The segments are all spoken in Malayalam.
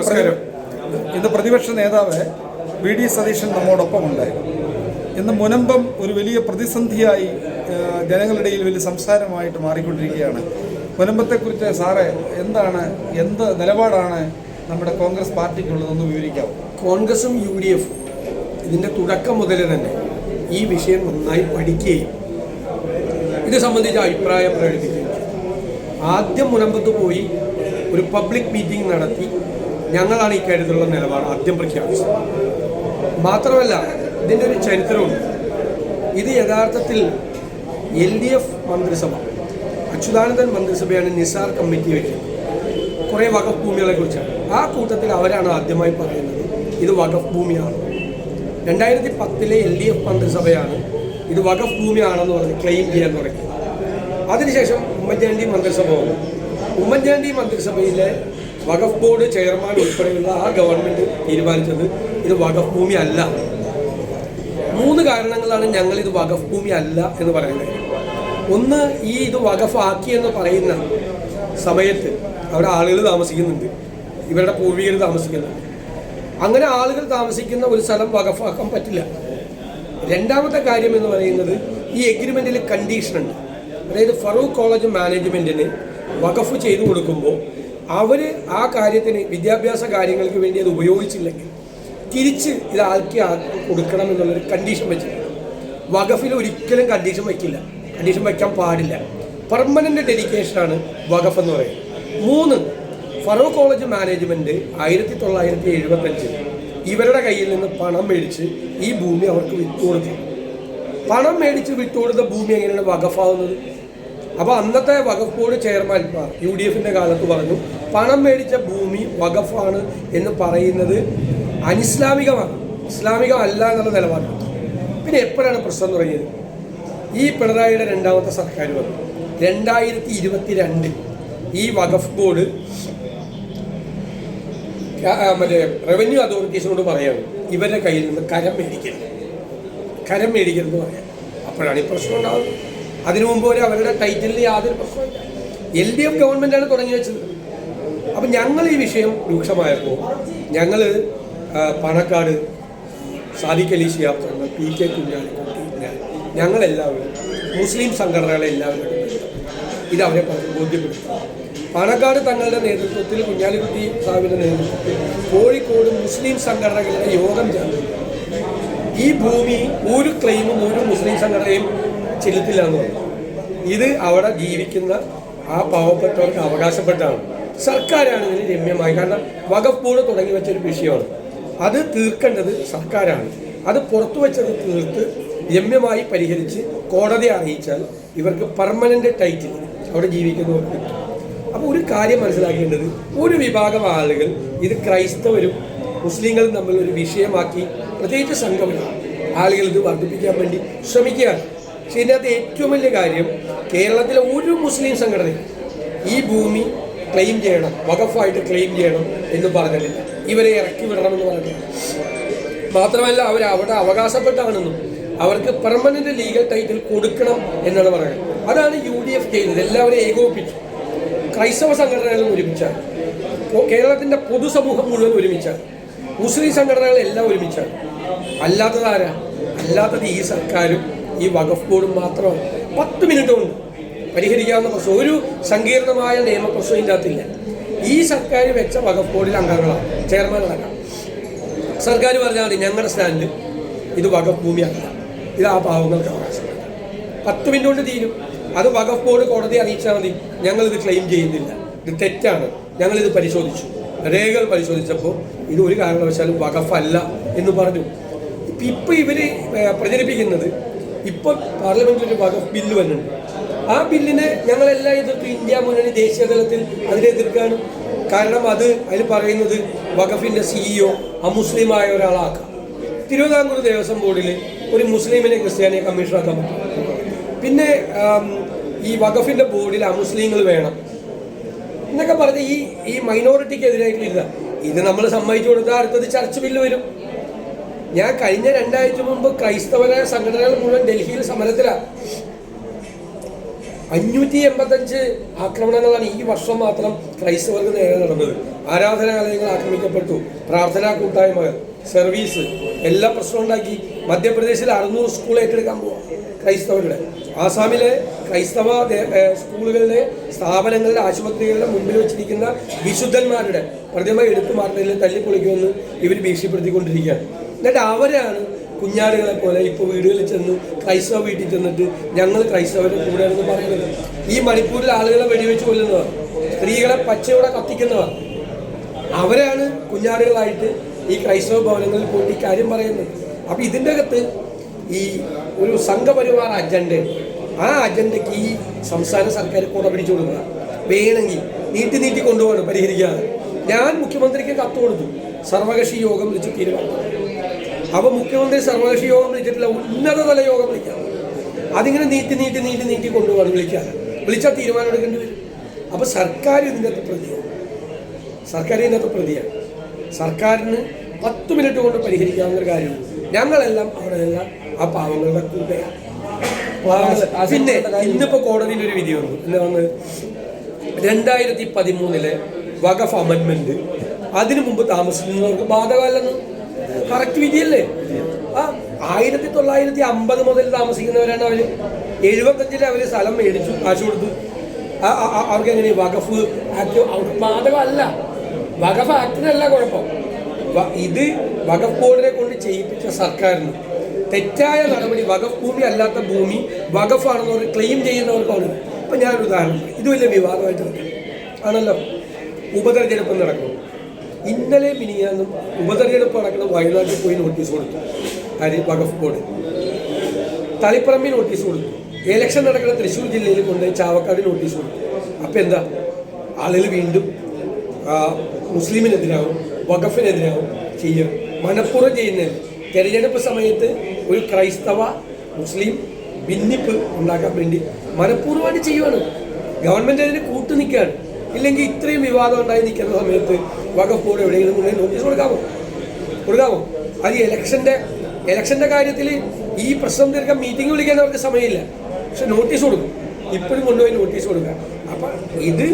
നമസ്കാരം. ഇന്ന് പ്രതിപക്ഷ നേതാവ് വി ഡി സതീശൻ നമ്മോടൊപ്പമുണ്ട് ഇന്ന് മുനമ്പം ഒരു വലിയ പ്രതിസന്ധിയായി ജനങ്ങളുടെ ജനങ്ങളിടയിൽ വലിയ സംസാരമായിട്ട് മാറിക്കൊണ്ടിരിക്കുകയാണ്. മുനമ്പത്തെക്കുറിച്ച് സാറേ എന്താണ് എന്ത് നിലപാടാണ് നമ്മുടെ കോൺഗ്രസ് പാർട്ടിക്കുള്ളതെന്ന് വിവരിക്കാം കോൺഗ്രസും യു ഡി എഫും ഇതിന്റെ തുടക്കം മുതൽ തന്നെ ഈ വിഷയം നന്നായി പഠിക്കുകയും ഇത് സംബന്ധിച്ച അഭിപ്രായം പ്രകടിപ്പിക്കുകയും ആദ്യം മുനമ്പത്ത് പോയി ഒരു പബ്ലിക് മീറ്റിംഗ് നടത്തി. ഞങ്ങളാണ് ഈ കാര്യത്തിലുള്ള നിലപാട് ആദ്യം പ്രഖ്യാപിച്ചത്. മാത്രമല്ല ഇതിന്റെ ഒരു ചരിത്രമുണ്ട്. ഇത് യഥാർത്ഥത്തിൽ എൽ ഡി എഫ് മന്ത്രിസഭ അച്യുതാനന്ദൻ മന്ത്രിസഭയാണ് നിസാർ കമ്മിറ്റി വയ്ക്കുന്നത് കുറേ വകഫ് ഭൂമികളെ കുറിച്ചാണ്. ആ കൂട്ടത്തിൽ അവരാണ് ആദ്യമായി പറയുന്നത് ഇത് വകഫ് ഭൂമിയാണ് രണ്ടായിരത്തി പത്തിലെ എൽ ഡി എഫ് മന്ത്രിസഭയാണ് ഇത് വകഫ് ഭൂമിയാണെന്ന് പറഞ്ഞ് ക്ലെയിം ചെയ്യാൻ തുടങ്ങി അതിനുശേഷം ഉമ്മൻചാണ്ടി മന്ത്രിസഭ ഉമ്മൻചാണ്ടി മന്ത്രിസഭയിലെ വഖഫ് ബോർഡ് ചെയർമാൻ ഉൾപ്പെടെയുള്ള ആ ഗവൺമെന്റ് തീരുമാനിച്ചത് ഇത് വഖഫ് ഭൂമി അല്ല. മൂന്ന് കാരണങ്ങളാണ് ഞങ്ങൾ ഇത് വഖഫ് ഭൂമി അല്ല എന്ന് പറയുന്നത്. ഒന്ന് ഈ ഇത് വഖഫ് ആക്കി എന്ന് പറയുന്ന സമയത്ത് അവിടെ ആളുകൾ താമസിക്കുന്നുണ്ട്. ഇവരുടെ പൂർവികർ താമസിക്കുന്നുണ്ട്. അങ്ങനെ ആളുകൾ താമസിക്കുന്ന ഒരു സ്ഥലം വഖഫാക്കാൻ പറ്റില്ല. രണ്ടാമത്തെ കാര്യം എന്ന് പറയുന്നത് ഈ എഗ്രിമെന്റിൽ കണ്ടീഷനുണ്ട് അതായത് ഫറൂഖ് കോളേജ് മാനേജ്മെന്റിന് വഖഫ് ചെയ്തു കൊടുക്കുമ്പോൾ അവർ ആ കാര്യത്തിന് വിദ്യാഭ്യാസ കാര്യങ്ങൾക്ക് വേണ്ടി അത് ഉപയോഗിച്ചില്ലെങ്കിൽ തിരിച്ച് ഇത് ആൾക്ക് കൊടുക്കണം എന്നുള്ളൊരു കണ്ടീഷൻ വെച്ചിട്ടുണ്ട് വഖഫിൽ ഒരിക്കലും കണ്ടീഷൻ വയ്ക്കില്ല കണ്ടീഷൻ വയ്ക്കാൻ പാടില്ല. പെർമനന്റ് ഡെഡിക്കേഷനാണ് വഖഫ് എന്ന് പറയുന്നത്. മൂന്ന് ഫറോ കോളേജ് മാനേജ്മെന്റ് ആയിരത്തി തൊള്ളായിരത്തി എഴുപത്തഞ്ചിൽ ഇവരുടെ കയ്യിൽ നിന്ന് പണം മേടിച്ച് ഈ ഭൂമി അവർക്ക് വിട്ടുകൊടുത്തു. പണം മേടിച്ച് വിട്ടുകൊടുത്ത ഭൂമി എങ്ങനെയാണ് വഖഫാവുന്നത്? അപ്പോൾ അന്നത്തെ വഖഫ് ബോർഡ് ചെയർമാൻമാർ യു ഡി എഫിന്റെ കാലത്ത് പറഞ്ഞു പണം മേടിച്ച ഭൂമി വഖഫാണ് എന്ന് പറയുന്നത് അനിസ്ലാമികമാണ്. ഇസ്ലാമികമല്ല എന്നുള്ള നിലപാട്. പിന്നെ എപ്പോഴാണ് പ്രശ്നം തുടങ്ങിയത്? ഈ പിണറായിയുടെ രണ്ടാമത്തെ സർക്കാർ വന്നു. രണ്ടായിരത്തി ഇരുപത്തി രണ്ടിൽ ഈ വഖഫ് ബോർഡ് മറ്റേ റവന്യൂ അതോറിറ്റീസിനോട് പറയാണ് ഇവരുടെ കയ്യിൽ നിന്ന് കരം മേടിക്കരുത്. കരം മേടിക്കരുത് പറയാം. അപ്പോഴാണ് ഈ പ്രശ്നം ഉണ്ടാകുന്നത്. അതിനു മുമ്പ് വരെ അവരുടെ ടൈറ്റിലിൽ യാതൊരു പ്രശ്നമില്ല എൽ ഡി എഫ് ഗവൺമെന്റാണ് തുടങ്ങി വെച്ചത്. അപ്പം ഞങ്ങൾ ഈ വിഷയം രൂക്ഷമായപ്പോൾ ഞങ്ങൾ പണക്കാട് സാദിഖ് അലി ശിഹാബ് തങ്ങൾ പി കെ കുഞ്ഞാലിക്കുട്ടി ഞങ്ങളെല്ലാവരും മുസ്ലിം സംഘടനകളെ എല്ലാവരും ഇത് അവരെ ബോധ്യപ്പെടുത്തുക പണക്കാട് തങ്ങളുടെ നേതൃത്വത്തിൽ കുഞ്ഞാലിക്കുട്ടി സാഹിബിന്റെ നേതൃത്വത്തിൽ കോഴിക്കോട് മുസ്ലിം സംഘടനകളുടെ യോഗം ചേർന്നു. ഈ ഭൂമി ഒരു ക്ലെയിമും ഒരു മുസ്ലിം സംഘടനയും ചെലുത്തില്ല എന്ന് പറഞ്ഞു. ഇത് അവിടെ ജീവിക്കുന്ന ആ പാവപ്പെട്ടവർക്ക് അവകാശപ്പെട്ടാണ്. സർക്കാരാണ് ഇതിന് രമ്യമായി. കാരണം വകഫ് ബോർഡ് തുടങ്ങി വെച്ചൊരു വിഷയമാണ്. അത് തീർക്കേണ്ടത് സർക്കാരാണ്. അത് പുറത്തു വെച്ചത് തീർത്ത് രമ്യമായി പരിഹരിച്ച് കോടതിയെ അറിയിച്ചാൽ ഇവർക്ക് പെർമനന്റ് ടൈറ്റിൽ അവിടെ ജീവിക്കുന്നവർക്ക് അപ്പോൾ ഒരു കാര്യം മനസ്സിലാക്കേണ്ടത് ഒരു വിഭാഗം ആളുകൾ ഇത് ക്രൈസ്തവരും മുസ്ലിങ്ങളും തമ്മിൽ ഒരു വിഷയമാക്കി പ്രത്യേകിച്ച് സംഘടന ആളുകൾ ഇത് വർദ്ധിപ്പിക്കാൻ വേണ്ടി ശ്രമിക്കുകയാണ്. പക്ഷേ ഇതിനകത്ത് ഏറ്റവും വലിയ കാര്യം കേരളത്തിലെ ഒരു മുസ്ലിം സംഘടന ഈ ഭൂമി ക്ലെയിം ചെയ്യണം വകഫായിട്ട് ക്ലെയിം ചെയ്യണം എന്ന് പറഞ്ഞിട്ടില്ല. ഇവരെ ഇറക്കി വിടണമെന്ന് പറഞ്ഞിട്ടില്ല. മാത്രമല്ല അവർ അവിടെ അവകാശപ്പെട്ടാണെന്നും അവർക്ക് പെർമനന്റ് ലീഗൽ ടൈറ്റിൽ കൊടുക്കണം എന്നാണ് പറയുന്നത്. അതാണ് യു ഡി എഫ് ചെയ്തത് എല്ലാവരെയും ഏകോപിപ്പിച്ചു. ക്രൈസ്തവ സംഘടനകളും ഒരുമിച്ചാണ്. കേരളത്തിന്റെ പൊതുസമൂഹം മുഴുവൻ ഒരുമിച്ചാണ്. മുസ്ലിം സംഘടനകളെല്ലാം ഒരുമിച്ചാണ്. അല്ലാത്തതാരാ അല്ലാത്തത് ഈ സർക്കാരും ഈ വഖഫ് ബോർഡും മാത്രം പത്ത് മിനിറ്റ് കൊണ്ട് പരിഹരിക്കാവുന്ന പ്രശ്നം. ഒരു സങ്കീർണമായ നിയമപ്രശ്നം ഇതിന്റെ അകത്തില്ല ഈ സർക്കാർ വെച്ച വഖഫ് ബോർഡിൽ അംഗങ്ങളാണ് ചെയർമാനടക്കം സർക്കാർ പറഞ്ഞാൽ മതി ഞങ്ങളുടെ സ്റ്റാൻഡ് ഇത് വഖഫ് ഭൂമിയല്ല ഇത് ആ പാവങ്ങൾക്ക് അവകാശം പത്ത് മിനിറ്റ് കൊണ്ട് തീരും. അത് വഖഫ് ബോർഡ് കോടതി അറിയിച്ചാൽ മതി. ഞങ്ങളിത് ക്ലെയിം ചെയ്യുന്നില്ല. ഇത് തെറ്റാണ്. ഞങ്ങളിത് പരിശോധിച്ചു. രേഖകൾ പരിശോധിച്ചപ്പോൾ ഇത് ഒരു കാരണവശാലും വഖഫ് അല്ല എന്ന് പറഞ്ഞു. ഇപ്പം ഇവർ പ്രചരിപ്പിക്കുന്നത് ഇപ്പോൾ പാർലമെന്റിൽ ഒരു ഭാഗം ബില്ല് വന്നിട്ടുണ്ട്. ആ ബില്ലിനെ ഞങ്ങളെല്ലാം എതിർത്ത് ഇന്ത്യ മുന്നണി ദേശീയ തലത്തിൽ അതിനെ എതിർക്കാണ് കാരണം അത് അതിൽ പറയുന്നത് വഖഫിന്റെ സിഇഒ അമുസ്ലിമായ ഒരാളാക്കാം. തിരുവിതാംകൂർ ദേവസ്വം ബോർഡിൽ ഒരു മുസ്ലിമിനെ ക്രിസ്ത്യാനിയെ കമ്മീഷണറാക്കാൻ പറ്റും. പിന്നെ ഈ വഖഫിന്റെ ബോർഡിൽ അമുസ്ലിങ്ങൾ വേണം. എന്നൊക്കെ പറഞ്ഞ് ഈ ഈ മൈനോറിറ്റിക്ക് എതിരായിട്ടുള്ള ഇത് നമ്മൾ സമ്മതിച്ചു കൊടുത്താൽ അടുത്തത് ചർച്ച് ബില്ല് വരും. ഞാൻ കഴിഞ്ഞ രണ്ടാഴ്ച മുമ്പ് ക്രൈസ്തവരായ സംഘടനകൾ മുഴുവൻ ഡൽഹിയിൽ സമരത്തിലാണ് അഞ്ഞൂറ്റി എൺപത്തഞ്ച് ആക്രമണങ്ങളാണ് ഈ വർഷം മാത്രം ക്രൈസ്തവർക്ക് നേരെ നടന്നത്. ആരാധനാലയങ്ങൾ ആക്രമിക്കപ്പെട്ടു. പ്രാർത്ഥനാ കൂട്ടായ്മകൾ സർവീസ് എല്ലാ പ്രശ്നം ഉണ്ടാക്കി. മധ്യപ്രദേശിൽ അറുന്നൂറ് സ്കൂൾ ഏറ്റെടുക്കാൻ പോവാം ക്രൈസ്തവരുടെ. ആസാമിലെ ക്രൈസ്തവ സ്കൂളുകളുടെ സ്ഥാപനങ്ങളുടെ ആശുപത്രികളുടെ മുമ്പിൽ വെച്ചിരിക്കുന്ന വിശുദ്ധന്മാരുടെ പ്രതിമ എടുത്തു മാറ്റുന്നതിൽ തല്ലിപ്പൊളിക്കുമെന്ന് ഇവർ ഭീഷണിപ്പെടുത്തിക്കൊണ്ടിരിക്കുകയാണ്. എന്നിട്ട് അവരാണ് കുഞ്ഞാടുകളെ പോലെ ഇപ്പോൾ വീടുകളിൽ ചെന്ന് ക്രൈസ്തവ വീട്ടിൽ ചെന്നിട്ട് ഞങ്ങൾ ക്രൈസ്തവരുടെ കൂടെയാണെന്ന് പറയുന്നത്. ഈ മണിപ്പൂരിൽ ആളുകളെ വെടിവെച്ച് കൊല്ലുന്നവർ സ്ത്രീകളെ പച്ചയോടെ കത്തിക്കുന്നവർ അവരാണ് കുഞ്ഞാടുകളായിട്ട് ഈ ക്രൈസ്തവ ഭവനങ്ങളിൽ പോയിട്ട് ഈ കാര്യം പറയുന്നത്. അപ്പം ഇതിന്റെ അകത്ത് ഈ ഒരു സംഘപരിവാർ അജണ്ട ആ അജണ്ടയ്ക്ക് ഈ സംസ്ഥാന സർക്കാർ കൂടെ പിടിച്ചു കൊടുക്കുക വേണമെങ്കിൽ നീട്ടി നീട്ടി കൊണ്ടുപോകണം പരിഹരിക്കാതെ. ഞാൻ മുഖ്യമന്ത്രിക്ക് കത്ത് കൊടുത്തു. സർവകക്ഷി യോഗം വിളിച്ച് തീരുമാനം അപ്പോൾ മുഖ്യമന്ത്രി സർവകക്ഷി യോഗം വിളിച്ചിട്ടില്ല. ഉന്നതതല യോഗം വിളിക്കാം. അതിങ്ങനെ നീട്ടി നീട്ടി നീട്ടി നീട്ടി കൊണ്ടുപോകണം വിളിക്കാൻ വിളിച്ചാൽ തീരുമാനം എടുക്കേണ്ടി വരും. അപ്പോൾ സർക്കാർ ഇതിന്റെ അകത്ത് പ്രതിയാണ്. സർക്കാർ ഇതിനകത്ത് പ്രതിയാണ്. സർക്കാരിന് പത്ത് മിനിറ്റ് കൊണ്ട് പരിഹരിക്കാവുന്ന ഒരു കാര്യമുണ്ട്. ഞങ്ങളെല്ലാം അവിടെ എല്ലാം ആ പാവങ്ങളുടെ കൂടെയാണ് പിന്നെ ഇന്നിപ്പോ കോടതിയിൽ ഒരു വിധി വന്നു. എന്താണ് രണ്ടായിരത്തി പതിമൂന്നിലെ വഖഫ് അമൻമെന്റ് അതിനു മുമ്പ് താമസിക്കുന്നവർക്ക് ബാധകമല്ലെന്ന് കറക്റ്റ് വിധിയല്ലേ? ആ ആയിരത്തി തൊള്ളായിരത്തി അമ്പത് മുതൽ താമസിക്കുന്നവരാണ് അവർ. എഴുപത്തഞ്ചിൽ അവർ സ്ഥലം മേടിച്ചു കാശ് കൊടുത്തു. അവർക്ക് എങ്ങനെ? വഖഫ് ആക്ട് ബാധകമല്ല. വഖഫ് ആക്ടിനല്ല കുഴപ്പം. ഇത് വഖഫ് ബോർഡിനെ കൊണ്ട് ചെയ്യിപ്പിച്ച സർക്കാരിന്. തെറ്റായ നടപടി വഖഫ് ഭൂമി അല്ലാത്ത ഭൂമി വഖഫാണെന്ന് അവർ ക്ലെയിം ചെയ്യുന്നവർക്കാണ്. ഇപ്പം ഞാനൊരു ഉദാഹരണം ഇത് വലിയ വിവാദമായിട്ട് ആണല്ലോ? ഉപതെരഞ്ഞെടുപ്പ് നടക്കും. ഇന്നലെ മിനിയാന്നും ഉപതെരഞ്ഞെടുപ്പ് നടക്കുന്ന വയനാട്ടിൽ പോയി നോട്ടീസ് കൊടുത്തു. കാര്യം വഖഫ് ബോർഡ് തളിപ്പറമ്പിൽ നോട്ടീസ് കൊടുത്തു. ഇലക്ഷൻ നടക്കുന്ന തൃശ്ശൂർ ജില്ലയിൽ കൊണ്ട് ചാവക്കാട് നോട്ടീസ് കൊടുത്തു. അപ്പം എന്താ? ആളുകൾ വീണ്ടും മുസ്ലിമിനെതിരാവും വഖഫിനെതിരാവും ചെയ്യും. മനഃപൂർവം ചെയ്യുന്നത് തെരഞ്ഞെടുപ്പ് സമയത്ത് ഒരു ക്രൈസ്തവ മുസ്ലിം ഭിന്നിപ്പ് ഉണ്ടാക്കാൻ വേണ്ടി മനഃപൂർവമായിട്ട് ചെയ്യുവാണ്. ഗവൺമെന്റ് അതിന് കൂട്ടു നിൽക്കുകയാണ്. ഇല്ലെങ്കിൽ ഇത്രയും വിവാദം ഉണ്ടായി നിൽക്കുന്ന സമയത്ത് വഖഫ് ബോർഡ് എവിടെയെങ്കിലും കൊണ്ടുപോയി നോട്ടീസ് കൊടുക്കാമോ? കൊടുക്കാമോ? അത് ഇലക്ഷന്റെ ഇലക്ഷന്റെ കാര്യത്തിൽ ഈ പ്രശ്നം തീർക്കാൻ മീറ്റിംഗ് വിളിക്കാൻ അവർക്ക് സമയമില്ല. പക്ഷെ നോട്ടീസ് കൊടുക്കും. ഇപ്പോഴും കൊണ്ടുപോയി നോട്ടീസ് കൊടുക്കുക. അപ്പം ഇത്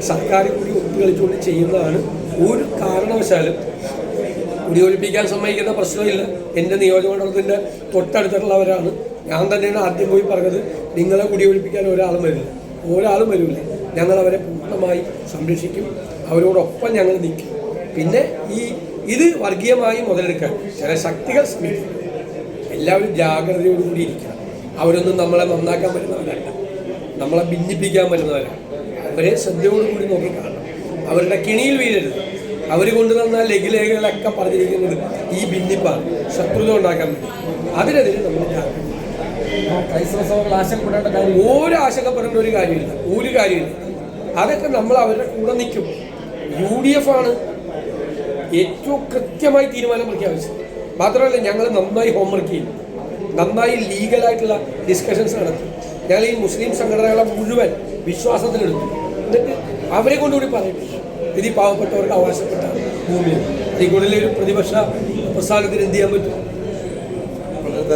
സർക്കാർ കൂടി ഒത്തുകളിച്ചുകൊണ്ട് ചെയ്യുന്നതാണ്. ഒരു കാരണവശാലും കുടിയൊഴിപ്പിക്കാൻ സമ്മതിക്കുന്ന പ്രശ്നമില്ല. എന്റെ നിയോജകമണ്ഡലത്തിന്റെ തൊട്ടടുത്തുള്ളവരാണ്. ഞാൻ തന്നെയാണ് ആദ്യം പോയി പറഞ്ഞത് നിങ്ങളെ കുടിയൊഴിപ്പിക്കാൻ ഒരാളും വരില്ല. ഒരാളും വരില്ല. ഞങ്ങളവരെ പൂർണമായി സംരക്ഷിക്കും. അവരോടൊപ്പം ഞങ്ങൾ നിൽക്കും. പിന്നെ ഈ ഇത് വർഗീയമായി മുതലെടുക്കാൻ ചില ശക്തികൾ ശ്രമിക്കും. എല്ലാവരും ജാഗ്രതയോടുകൂടി ഇരിക്കണം. അവരൊന്നും നമ്മളെ നന്നാക്കാൻ പറ്റുന്നവരല്ല. നമ്മളെ ഭിന്നിപ്പിക്കാൻ പറ്റുന്നവരാണ് അവരെ ശ്രദ്ധയോടുകൂടി നോക്കി കാണണം. അവരുടെ കിണിയിൽ വീഴരുത്. അവർ കൊണ്ടുവന്ന ലഘുലേഖകളൊക്കെ പറഞ്ഞിരിക്കുന്നത് ഈ ഭിന്നിപ്പാണ്. ശത്രുത ഉണ്ടാക്കാൻ വേണ്ടി. അതിനെതിരെ നമ്മൾ ക്രൈസ്തവ സഭകൾ ആശങ്കപ്പെടേണ്ട കാര്യം ഒരു ആശങ്കപ്പെടേണ്ട ഒരു കാര്യമില്ല. ഒരു കാര്യമില്ല. അതൊക്കെ നമ്മൾ അവരുടെ കൂടെ നിൽക്കും. യു ഡി എഫ് ആണ് ഏറ്റവും കൃത്യമായി തീരുമാനം പ്രഖ്യാപിച്ചത് മാത്രമല്ല ഞങ്ങൾ നന്നായി ഹോംവർക്ക് ചെയ്യും നന്നായി ലീഗലായിട്ടുള്ള ഡിസ്കഷൻസ് നടത്തും. ഞങ്ങൾ ഈ മുസ്ലിം സംഘടനകളെ മുഴുവൻ വിശ്വാസത്തിലെടുത്തു. എന്നിട്ട് അവരെ കൊണ്ടുകൂടി പറയും ഇത് ഈ പാവപ്പെട്ടവർക്ക് അവകാശപ്പെട്ട ഭൂമിയാണ്. ഈ ഒരു പ്രതിപക്ഷ പ്രസ്ഥാനത്തിന് എന്ത് ചെയ്യാൻ പറ്റും? വളരെ